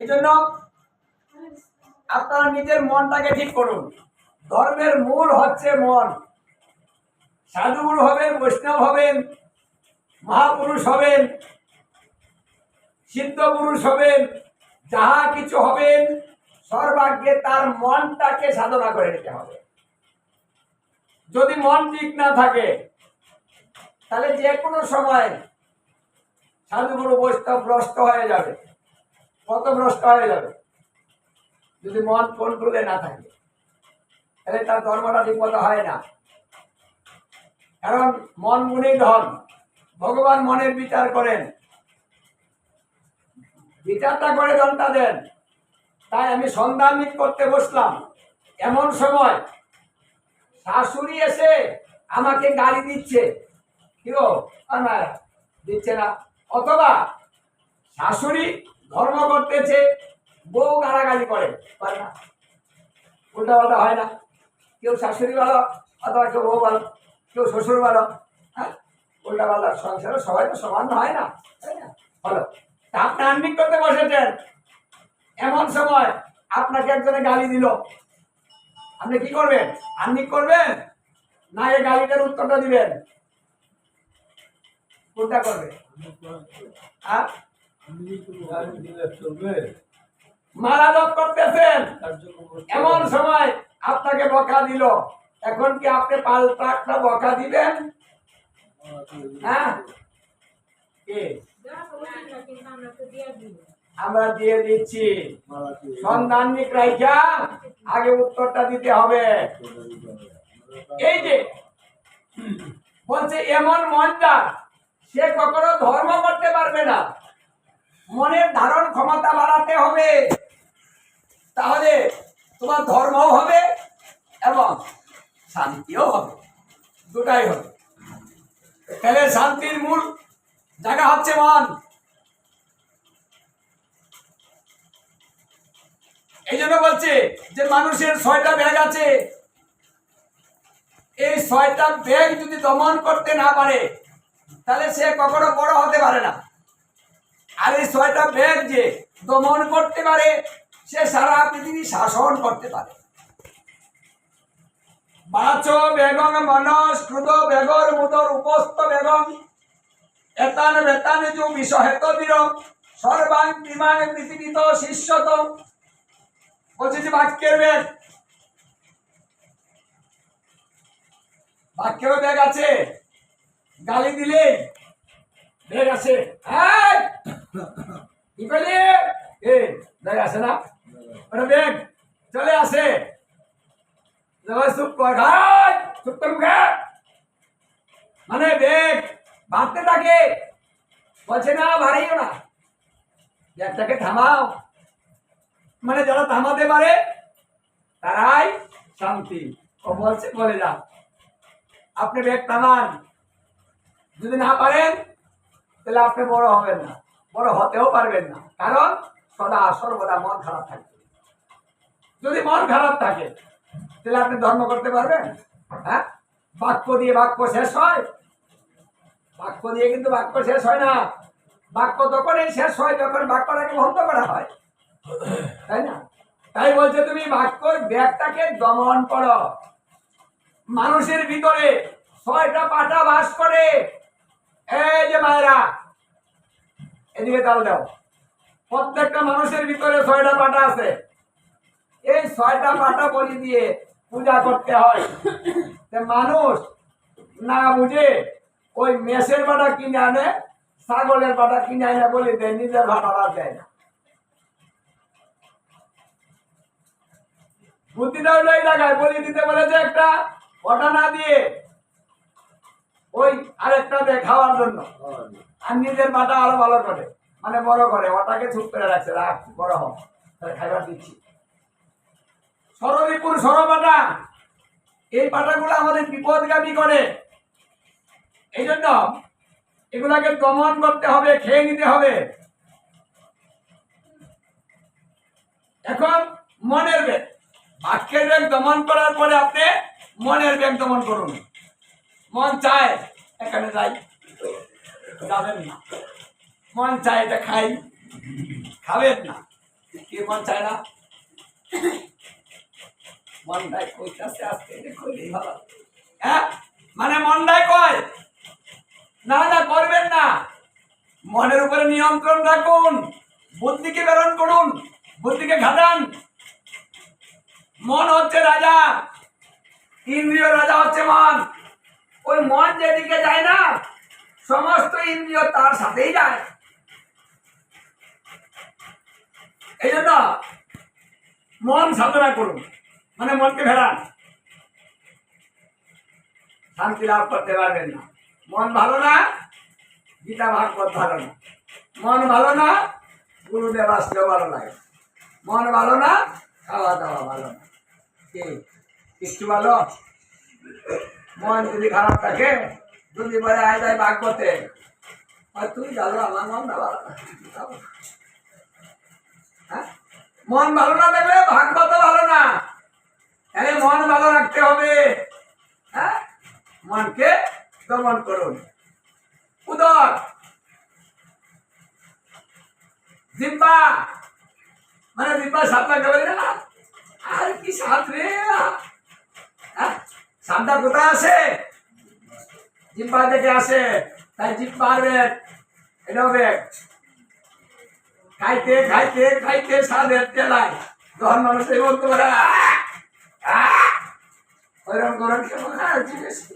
এই জন্য আপনারা নিজের মনটাকে ঠিক করুন। ধর্মের মূল হচ্ছে মন। সাধুগুরু হবেন, বৈষ্ণব হবেন, মহাপুরুষ হবেন, সিদ্ধ পুরুষ হবেন, যাহা কিছু হবেন সর্বাগ্যে তার মনটাকে সাধনা করে নিতে হবে। যদি মন ঠিক না থাকে, তাহলে যে কোনো সময় সাধুগুরু বৈষ্ণব ভ্রষ্ট হয়ে যাবে। কত ভ্রষ্ট হয়ে যাবে। যদি মন কন্ট্রোলে না থাকে, তাহলে তার ধর্মটা ঠিক মতো হয় না। কারণ মন গুণেই ধন ভগবান মনের বিচার করেন। বিচারটা করে দলটা দেন। তাই আমি সন্ধান করতে বসলাম। এমন সময় শাশুড়ি এসে আমাকে গাড়ি দিচ্ছে। কি দিচ্ছে না। অথবা শাশুড়ি ধর্ম করতেছে বউ গালাগালি করে। পারে না। উল্টা পাল্টা হয় না। কেউ শাশুড়ি ভালো অথবা কেউ বউ ভালো কেউ শ্বশুর ভালো হ্যাঁ? উল্টা পাল্টা সংসারে সবাই তো সমান হয় না তাই না? ভালো তা আপনি আর্নিং করতে বসেছেন। এমন সময় আপনাকে একজনে গালি দিল। আপনি কি করবেন? আর্নিং করবেন? না এ গালিটার উত্তরটা দিবেন? কোনটা করবে? হ্যাঁ? মারা করতেছেন। এমন সময় আপনাকে বকা দিল। এখন কি আপনি পাল্টা একটা বকা দিবেন? হ্যাঁ? আমরা দিয়ে দিচ্ছি। সন্ধানিক রাইখা। আগে উত্তরটা দিতে হবে। এই যে, বলছে, এমন মনটা, সে কখনো ধর্ম করতে পারবে না। মনের ধারণ ক্ষমতা বাড়াতে হবে। তাহলে তোমার ধর্মও হবে এবং শান্তিও হবে। দুটাই হবে। তাহলে শান্তির মূল জায়গা হচ্ছে মন। এই জন্য বলছে যে মানুষের ছয়টা ব্যাগ আছে। এই ছয়টা ব্যাগ যদি দমন করতে না পারে, তাহলে সে কখনো বড় হতে পারে না। আর এই ছয়টা ব্যাগ যে দমন করতে পারে, সে সারা পৃথিবী শাসন করতে পারে। বাচ বেগং মনস ক্রুদ বেগর, মুদর উপস্থ বেগং এতান বেতান যু বীর সর্বাং বিমান পৃথিবীত শিষ্যত। যে বাক্যের ব্যাগ বাক্যেরও ব্যাগ আছে। গালি দিলে ব্যাগ আছে! কি করলি এ ব্যাগ আছে না? ওটা ব্যাগ চলে আসে। চুপ কর। ঘাট চুপ কর মুখে। মানে ব্যাগ বাঁধতে থাকে। বলছে, না, বাড়াইও না। ব্যাগটাকে থামাও। মানে যারা থামাতে পারে, তারাই শান্তি। ও বলছে, বলে যান আপনি ব্যাগ থামান। যদি না পারেন তাহলে আপনি বড় হবেন না। বড় হতেও পারবেন না। কারণ সদা সর্বদা মন খারাপ থাকবে। যদি মন খারাপ থাকে, তাহলে আপনি ধর্ম করতে পারবেন। হ্যাঁ? বাক্য দিয়ে বাক্য শেষ হয়। বাক্য দিয়ে কিন্তু বাক্য শেষ হয় না। বাক্য তখনই শেষ হয় যখন বাক্যটাকে বন্ধ করা হয়। তাই না? তাই বলছে তুমি বাক্য ব্যাগটাকে দমন করো। মানুষের ভিতরে ছয়টা পাটা বাস করে। এই যে মায়েরা এদিকে তাল দাও। প্রত্যেকটা মানুষের ভিতরে ছয়টা পাটা আছে। এই ছয়টা পাটা বলি দিয়ে পূজা করতে হয়। মানুষ না বুঝে ওই মেষের পাটা কিনে আনে, ছাগলের পাটা কিনে আনে বলি দেয়, নিজের ভাটাটা দেয় না। বুদ্ধিটা হলো জায়গায়, বলি দিতে বলেছে একটা ওটা না দিয়ে। ওই আরেকটা দিয়ে খাওয়ার জন্য। আর নিজের মাটা আরও ভালো করে মানে বড় করে ওটাকে চুপ করে রাখছে রাখ বড় হোক খাইবার দিচ্ছি। সরলিপুর সরপাটা এই পাটাগুলো আমাদের বিপদগামী করে। এই জন্য এগুলাকে দমন করতে হবে, খেয়ে নিতে হবে। এখন মনের ব্যাগ বাক্যের ব্যাগ দমন করার পরে আপনি মনের ব্যাগ দমন করুন। মন চায়, এখানে যাই। যাবেন না মন চায় এটা খাই। খাবেন না। কি মন চায় না? ভালো। হ্যাঁ? মানে কয়। না না, করবেন না। মনের উপরে নিয়ন্ত্রণ রাখুন। বুদ্ধিকে প্রেরণ করুন। বুদ্ধিকে ঘাটান। মন হচ্ছে রাজা। ইন্দ্রিয় রাজা হচ্ছে মন। ওই মন যেদিকে যায় না সমস্ত ইন্দ্রিয় তার সাথেই যায়। এই জন্য মন সাধনা করুন মানে মনকে ভেড়ান শান্তি লাভ করতে পারবেন না। মন ভালো না, গীতা ভাগবত ভালো না। মন ভালো না, গুরুদেব আসলেও ভালো লাগে। মন ভালো না খাওয়া দাওয়া ভালো না। কি? কিচ্ছু ভালো? মন যদি খারাপ থাকে যদি বলে আয় যায় ভাগবতে আর তুই আমার মন না ভালো। হ্যাঁ? মন ভালো না দেখলে ভাগবত ভালো না। তাহলে মন ভালো রাখতে হবে। হ্যাঁ? মনকে দমন করুন। উদর। জিব্বা মানে জিব্বা সাপ লাগতে না? আর কি সাপ রে? হ্যাঁ? সাপটা কোথায় আসে জিব্বা থেকে আসে, তাই এটাও বেগ খাইতে খাইতে খাইতে স্বাদের তেলায়। যখন মানুষ এই বলতে পারে! ওইরকম গরম কেমন খাচ্ছি বেশি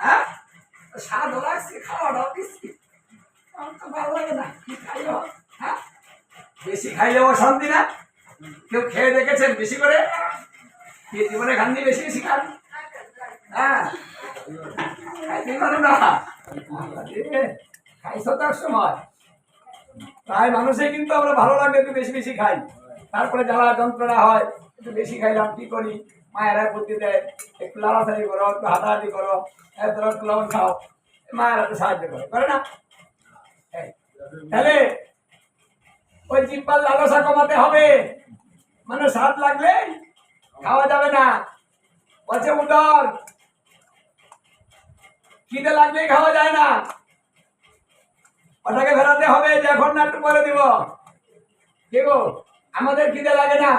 হ্যাঁ স্বাদ লাগছে, খাওয়াটাও দিচ্ছি। আমার তো ভালো লাগে না, কি খাইও? হ্যাঁ? বেশি খাইলেও অশান্তি না? কেউ খেয়ে দেখেছেন বেশি করে? কি জীবনে খাননি বেশি বেশি খান? হ্যাঁ? তাই মানুষে কিন্তু আমরা ভালো লাগলে একটু বেশি বেশি খাই। তারপরে জ্বালা যন্ত্রণা হয়, একটু বেশি খাইলাম, কি করি? মায়েরা বুদ্ধি দেয়, একটু লাড়াছাড়ি করো, একটু হাঁটাহাঁটি করো ধরো একটু লবণ খাও, মায়েরা তো সাহায্য করে করে না? তাহলে ওই জিব্বার লালসা কমাতে হবে। মানে স্বাদ লাগলে খাওয়া যাবে না। বলছে, উদর খিদে লাগলেই খাওয়া যায় না। ওটাকে ফেরাতে হবে, যে এখন একটু পরে দিব। গো, আমাদের খিদে লাগে না।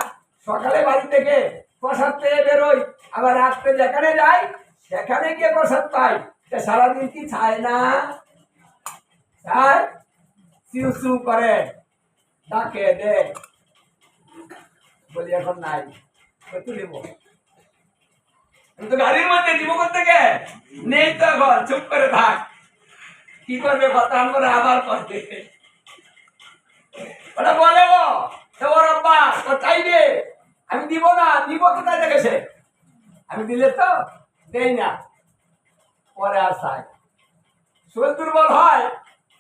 সকালে বাড়ি থেকে প্রসাদ পেয়ে বেরোই, আবার রাত্রে যেখানে যাই, সেখানে গিয়ে প্রসাদ পাই। তা সারাদিন কি খায় না? খায় চিউ চিউ করে ডাকে দে। বলি, এখন নাই কত কিন্তু গাড়ির মধ্যে দিব থেকে নেই তো এখন চুপ করে থাক। কি করবে কথা করে আবার করবে ওটা বলে গো তো ওর আব্বা ও চাইবে। আমি দিব না, দিব কোথায় দেখেছে আমি দিলে তো দেই না। পরে আর চাই। শরীর দুর্বল হয়,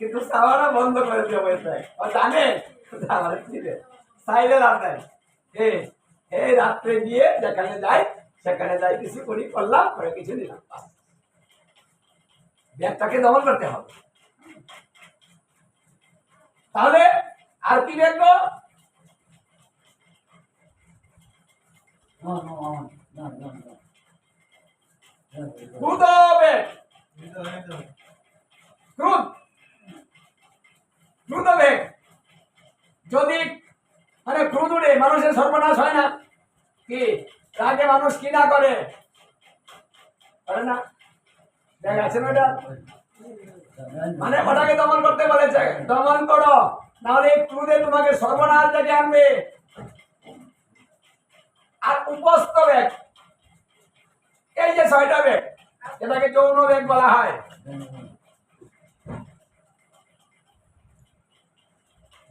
কিন্তু চাওয়াটা বন্ধ করে দিয়ে বসে ও জানে আমার চাইলে লাভ নাই। এই রাত্রে গিয়ে যেখানে যাই সেখানে যাই কিছু করি করলাম করে কিছু নিলাম ব্যাগটাকে দমন করতে হবে তাহলে আর কি দেখব ক্রুদ হবে ক্রুদ ক্রুদ হবে যদি মানে ক্রুদ উঠে মানুষের সর্বনাশ হয় না কি রাগে মানুষ কি না করে? করে না। আছে না এটা? মানে ওটাকে দমন করতে বলেছে দমন করো নাহলে ক্রুদে তোমাকে সর্বনাশ থেকে আনবে। আর উপস্থ ব্যাগ এই যে ছয়টা ব্যাগ এটাকে যৌন ব্যাগ বলা হয়।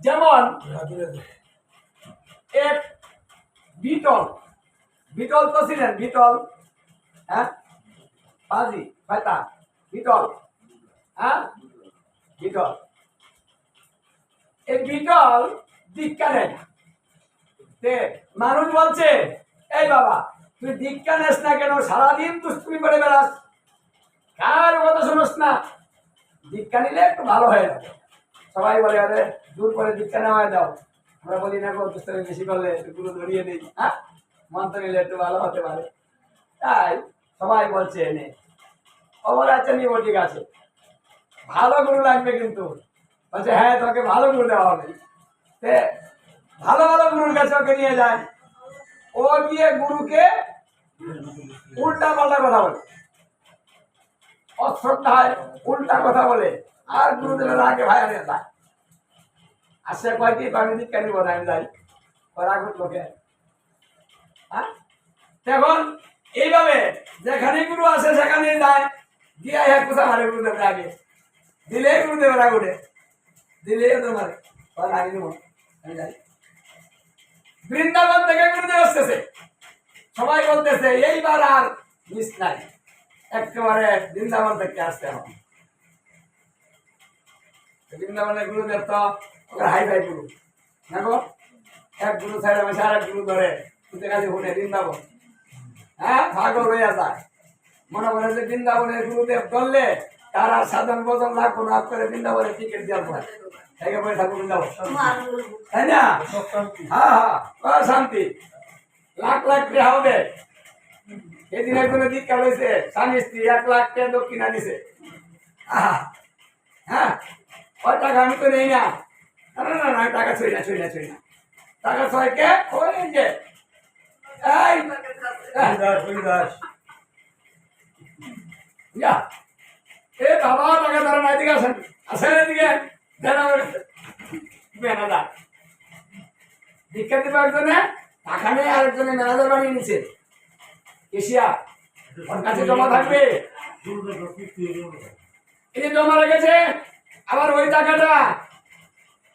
যেমন এক বিটল বিটল তো ছিলেন, বিটল। হ্যাঁ? বাজি ফায়তা বিটল। হ্যাঁ? বিটল। এই বিটল দীক্ষা নেয় না। মানুষ বলছে, এই বাবা, তুই দীক্ষা নেস না কেন? সারাদিন দুষ্টুমি করে বেড়াস। কার কথা শুনোস না? দীক্ষা নিলে একটু ভালো হয়ে যাবে। সবাই বলে, আরে, দূর করে দীক্ষা নেওয়া দাও। আমরা বলি, না গো, দুষ্টমি বেশি করলে গুরু ধরিয়ে দিই। হ্যাঁ? মন্ত্র নিলে একটু ভালো হতে পারে তাই সবাই বলছে এনে খবর আছে নিব ঠিক আছে ভালো গুরু লাগবে কিন্তু বলছে হ্যাঁ তোকে ভালো গুরু দেওয়া হবে তে আছে ওকে নিয়ে যায়। ও গিয়ে গুরুকে উল্টা পাল্টা কথা বলে অশ্রদ্ধায় উল্টা কথা বলে আর গুরুদেবের আগে ভাই আনে যায় আসে কয়টি আমি দিকারি বলে আমি যাই ওরা লোকে। হ্যাঁ? তখন এইভাবে যেখানে গুরু আসে সেখানে যায়। দিয়ে এক গুরুদেব দিলে গুরুদেবের দিলে আগে দেবো আমি যাই বৃন্দাবন থেকে গুরুদেব আসতেছে। সবাই বলতেছে, এইবার আর মিস নাই। একেবারে বৃন্দাবন থেকে আসতে হবে। বৃন্দাবনের গুরুদেব তো হাই ফাই গুরু দেখো, এক গুরু ছাড়া বসে আর এক গুরু ধরে। তুই শুনে বৃন্দাবন। হ্যাঁ হইয়া যায়। মনে করে যে বৃন্দাবনের গুরুদেব করলে তারা সাধারণ বদল না কোনো হাত করে টিকিট থেকে থাকব বৃন্দাবন। তাই না? হ্যাঁ হ্যাঁ শান্তি। লাখ লাখ টাকা হবে। এদিন একজনের দীক্ষা হয়েছে স্বামী স্ত্রী এক লাখ টাকা দক্ষিণা দিছে হ্যাঁ ওই টাকা আমি তো নেই না না না টাকা ছুঁই না ছুঁই না ছুঁই না। টাকা ছয় কে? ওই যা এ বাবা টাকা ধরে না এদিকে আসেন। আসেন এদিকে। বেনাদা দীক্ষা দিবে একজনে টাকা নেই আরেকজনে ম্যানেজার বানিয়ে নিছে। এশিয়া ওর কাছে জমা থাকবে। এই যে জমা রেখেছে আবার ওই টাকাটা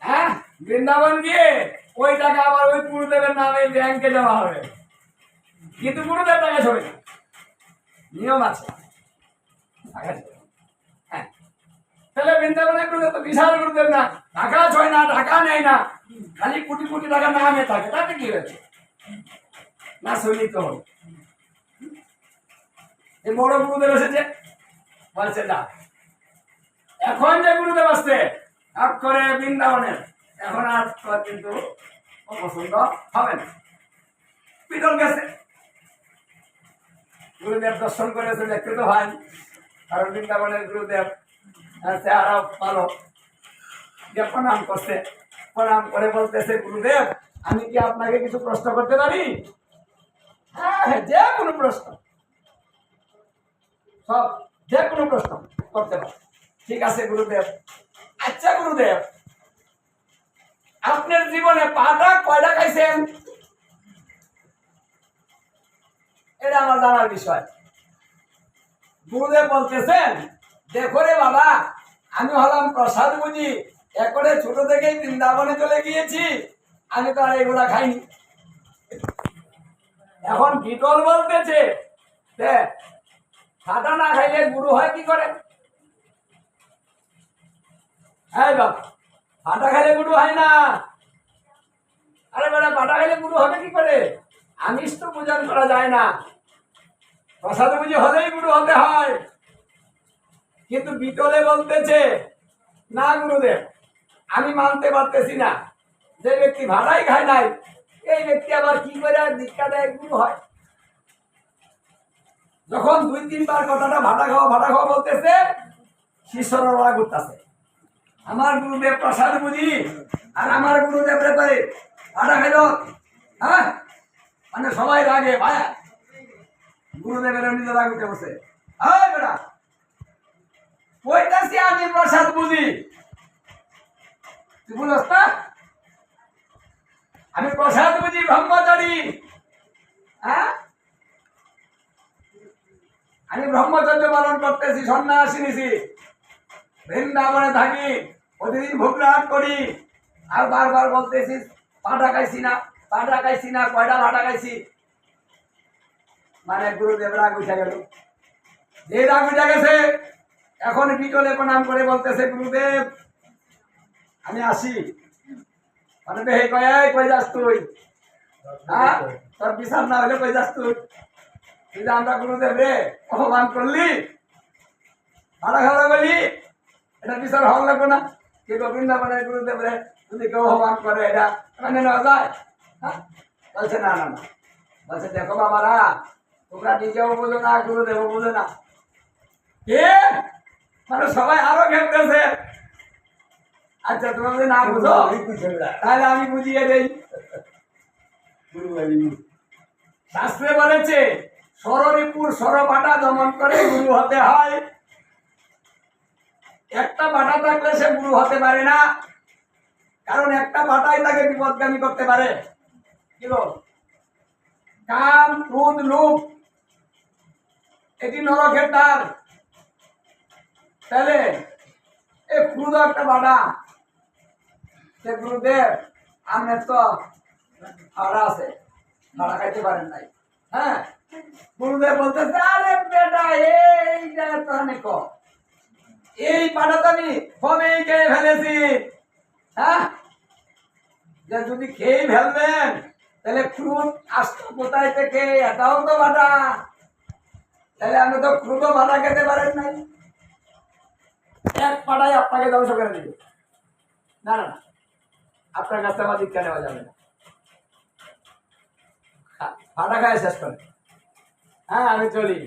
হ্যাঁ? বৃন্দাবন গিয়ে ওই টাকা আবার ওই গুরুদেবের নামে ব্যাংকে জমা হবে। কিন্তু গুরুদেব টাকা না নিয়ম আছে। হ্যাঁ। বিশাল গুরুদেব না টাকা ছয় না টাকা নেয় না, খালি কোটি কোটি টাকা থাকে। তাতে কি হয়েছে? না এই বড় গুরুদেব এসেছে, বলছে, না। এখন যে গুরুদেব আসছে, এক করে বৃন্দাবনের, এখন আর কিন্তু পছন্দ হবে না। পিতল গেছে। গুরুদেব দর্শন করেছে দেখতে তো ভাই কারণ বৃন্দাবনের গুরুদেব আহ, চেহারা ভালো। যে প্রণাম করছে প্রণাম করে বলতেছে গুরুদেব আমি কি আপনাকে কিছু প্রশ্ন করতে পারি? হ্যাঁ হ্যাঁ, যে কোনো প্রশ্ন। সব যে কোনো প্রশ্ন করতে পারে। ঠিক আছে গুরুদেব। আচ্ছা গুরুদেব। আপনার জীবনে পাটা কয়টা খাইছেন? এটা আমার জানার বিষয়। গুরুদেব বলতেছেন, দেখো রে বাবা, আমি হলাম প্রসাদ বুঝি, একরে ছোট থেকেই বৃন্দাবনে চলে গিয়েছি, আমি তো আর এগুলা খাইনি। এখন বিটল বলতেছে ফাটা না খাইলে গুরু হয় কি করে? হ্যাঁ বাবা ফাটা খাইলে গুরু হয় না। আরে বেটা পাটা খাইলে গুরু হবে কি করে? আমিষ তো পূজন করা যায় না। প্রসাদ বুঝি হলেই গুরু হতে হয়। কিন্তু বিতলে বলতেছে, না গুরুদেব, আমি মানতে পারতেছি না। যে ব্যক্তি ভাড়াই খায় নাই, এই ব্যক্তি আবার কি করে দীক্ষা দেয় গুরু হয়? যখন দুই তিনবার কথাটা ভাড়া খাওয়া ভাড়া খাওয়া বলতেছে, শিষ্যরা ওরা করতেছে। আমার গুরুদেব প্রসাদ বুঝি, আর আমার গুরুদেব ব্যাপারে ভাড়া খাইল? হ্যাঁ? মানে সবাই রাগে ভাইয়া গুরুদেবের নিজে রাগ উঠে বসে। হ্যাঁ কইতাছি আমি প্রসাদ বুঝি। তুই বুঝস না? আমি প্রসাদ বুঝি, ব্রহ্মচারী। হ্যাঁ? আমি ব্রহ্মচর্য পালন করতেছি, সন্ন্যাসী নিছি। বৃন্দাবনে থাকি, প্রতিদিন ভোগরাট করি। আর বারবার বলতেছি, পাটা খাইছি না। পাটা খাইছি না কয়টা ভাটা খাইছি? মানে গুরুদেব রাগ গেল। যে রাগ গেছে। এখন বিটলে প্রণাম করে বলতেছে গুরুদেব আমি আসি। মানে বে কয় এই, কই যাস তুই? হ্যাঁ তোর বিচার না হলে কই যাস তুই? তুই আমরা গুরুদেব রে অপমান করলি? ভাড়া খাওয়া বলি এটা বিচার হওয়া লাগবে না। কি বৃন্দাবনের গুরুদেব রে যদি কেউ অপমান করে এটা মানে নেওয়া যায়? বলছে, না না না। বলছে, দেখো বাবারা, তোমরা নিজেও বোঝো না গুরুদেবও বোঝো না। কে? মানে সবাই আরও ঘেমতেছে। আচ্ছা যদি না বুঝো, তাহলে আমি বুঝিয়ে দেই। শাস্ত্রে বলেছে সররিপুর সরপাটা দমন করে গুরু হতে হয়। একটা বাটা থাকলে সে গুরু হতে পারে না, কারণ একটা বাটাই তাকে বিপদগামী করতে পারে। কি কাম, ক্রোধ, লোভ এটি নরকের দ্বার তাহলে এ ক্রোধ একটা বাটা সে গুরুদেব আপনার তো ভাড়া আছে। ভাড়া খাইতে পারেন নাই। হ্যাঁ? গুরুদেব বলতেছে, আরে বেটা এইটা তো আমি ক। এই পাটা তো আমি কবেই খেয়ে ফেলেছি। হ্যাঁ? যদি খেয়ে ফেলবেন তাহলে ক্রুদ আসতো কোথায় থেকে? এটাও তো বাধা। তাহলে আমি তো ক্রুদ বাধা খেতে পারেন নাই। এক পাড়ায় আপনাকে ধ্বংস করে দেবে। না না আপনার কাছে আমার দীক্ষা নেওয়া যাবে না। ভাড়া খায় শেষ করে। হ্যাঁ আমি চলি।